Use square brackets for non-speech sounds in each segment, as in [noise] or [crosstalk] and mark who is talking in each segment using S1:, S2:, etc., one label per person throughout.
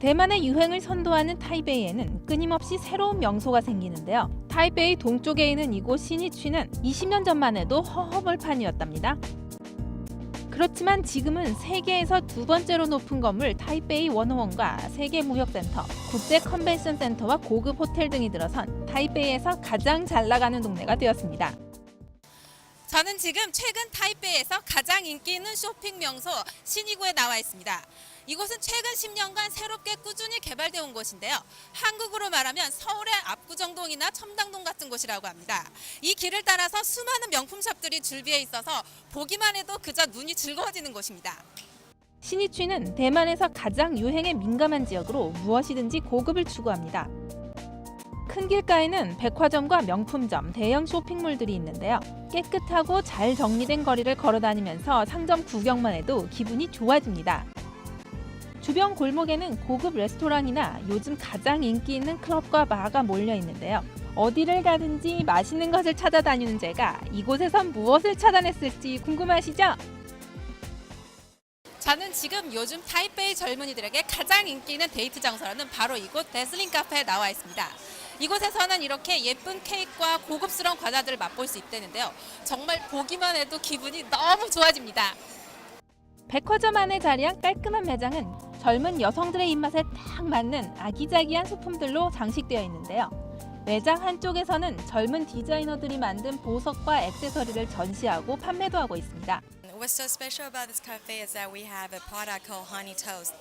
S1: 대만의 유행을 선도하는 타이베이에는 끊임없이 새로운 명소가 생기는데요. 타이베이 동쪽에 있는 이곳 시니취는 20년 전만 해도 허허벌판이었답니다. 그렇지만 지금은 세계에서 두 번째로 높은 건물 타이베이 원호원과 세계무역센터, 국제 컨벤션 센터와 고급 호텔 등이 들어선 타이베이에서 가장 잘 나가는 동네가 되었습니다.
S2: 저는 지금 최근 타이베이에서 가장 인기 있는 쇼핑 명소 신이구에 나와 있습니다. 이곳은 최근 10년간 새롭게 꾸준히 개발되어 온 곳인데요. 한국으로 말하면 서울의 압구정동이나 첨당동 같은 곳이라고 합니다. 이 길을 따라서 수많은 명품 샵들이 줄비해 있어서 보기만 해도 그저 눈이 즐거워지는 곳입니다.
S1: 시니취는 대만에서 가장 유행에 민감한 지역으로 무엇이든지 고급을 추구합니다. 큰 길가에는 백화점과 명품점, 대형 쇼핑몰들이 있는데요. 깨끗하고 잘 정리된 거리를 걸어 다니면서 상점 구경만 해도 기분이 좋아집니다. 주변 골목에는 고급 레스토랑이나 요즘 가장 인기 있는 클럽과 바가 몰려 있는데요. 어디를 가든지 맛있는 것을 찾아다니는 제가 이곳에선 무엇을 찾아냈을지 궁금하시죠?
S2: 저는 지금 요즘 타이베이 젊은이들에게 가장 인기 있는 데이트 장소라는 바로 이곳 데슬링 카페에 나와 있습니다. 이곳에서는 이렇게 예쁜 케이크와 고급스러운 과자들을 맛볼 수 있다는데요. 정말 보기만 해도 기분이 너무 좋아집니다.
S1: 백화점 안에 자리한 깔끔한 매장은 젊은 여성들의 입맛에 딱 맞는 아기자기한 소품들로 장식되어 있는데요. 매장 한쪽에서는 젊은 디자이너들이 만든 보석과 액세서리를 전시하고 판매도 하고 있습니다.
S3: What's so special about this cafe is that we have a product called honey toast.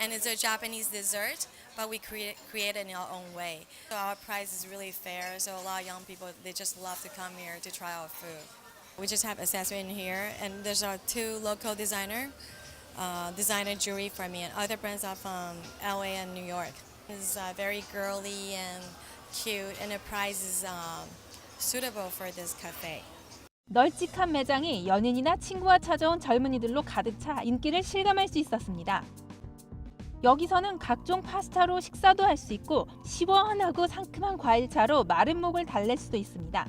S3: And it's a Japanese dessert, but we create, create it in our own way. So our price is really fair, so a lot of young people, they just love to come here to try our food. We just have accessory in here, and there's our two local designer, uh, designer jewelry from me, and other brands are from LA and New York. It's uh, very girly and cute, and the price is um, suitable for this cafe.
S1: 널찍한 매장이 연인이나 친구와 찾아온 젊은이들로 가득 차 인기를 실감할 수 있었습니다. 여기서는 각종 파스타로 식사도 할 수 있고 시원하고 상큼한 과일차로 마른 목을 달랠 수도 있습니다.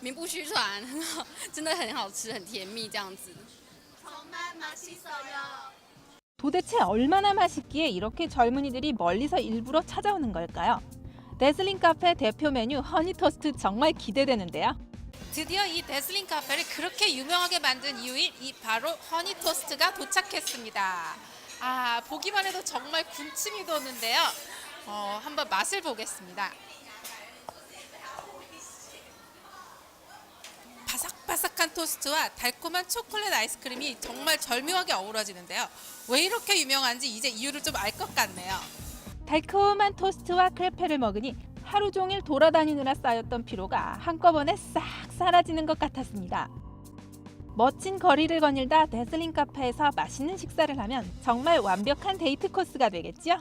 S4: 名不虚传，很好，真的很好吃，很甜蜜这样子。
S1: 도대체 [laughs] 얼마나 맛있기에 이렇게 젊은이들이 멀리서 일부러 찾아오는 걸까요? 데슬링 카페 대표 메뉴 허니 토스트 정말 기대되는데요.
S2: 드디어 이 데슬링 카페를 그렇게 유명하게 만든 이유인 이 바로 허니 토스트가 도착했습니다. 아 보기만 해도 정말 군침이 도는데요. 어, 한번 맛을 보겠습니다. 바삭바삭한 토스트와 달콤한 초콜릿 아이스크림이 정말 절묘하게 어우러지는데요. 왜 이렇게 유명한지 이제 이유를 좀 알 것 같네요.
S1: 달콤한 토스트와 크레페를 먹으니 하루 종일 돌아다니느라 쌓였던 피로가 한꺼번에 싹 사라지는 것 같았습니다. 멋진 거리를 거닐다 데슬링 카페에서 맛있는 식사를 하면 정말 완벽한 데이트 코스가 되겠죠?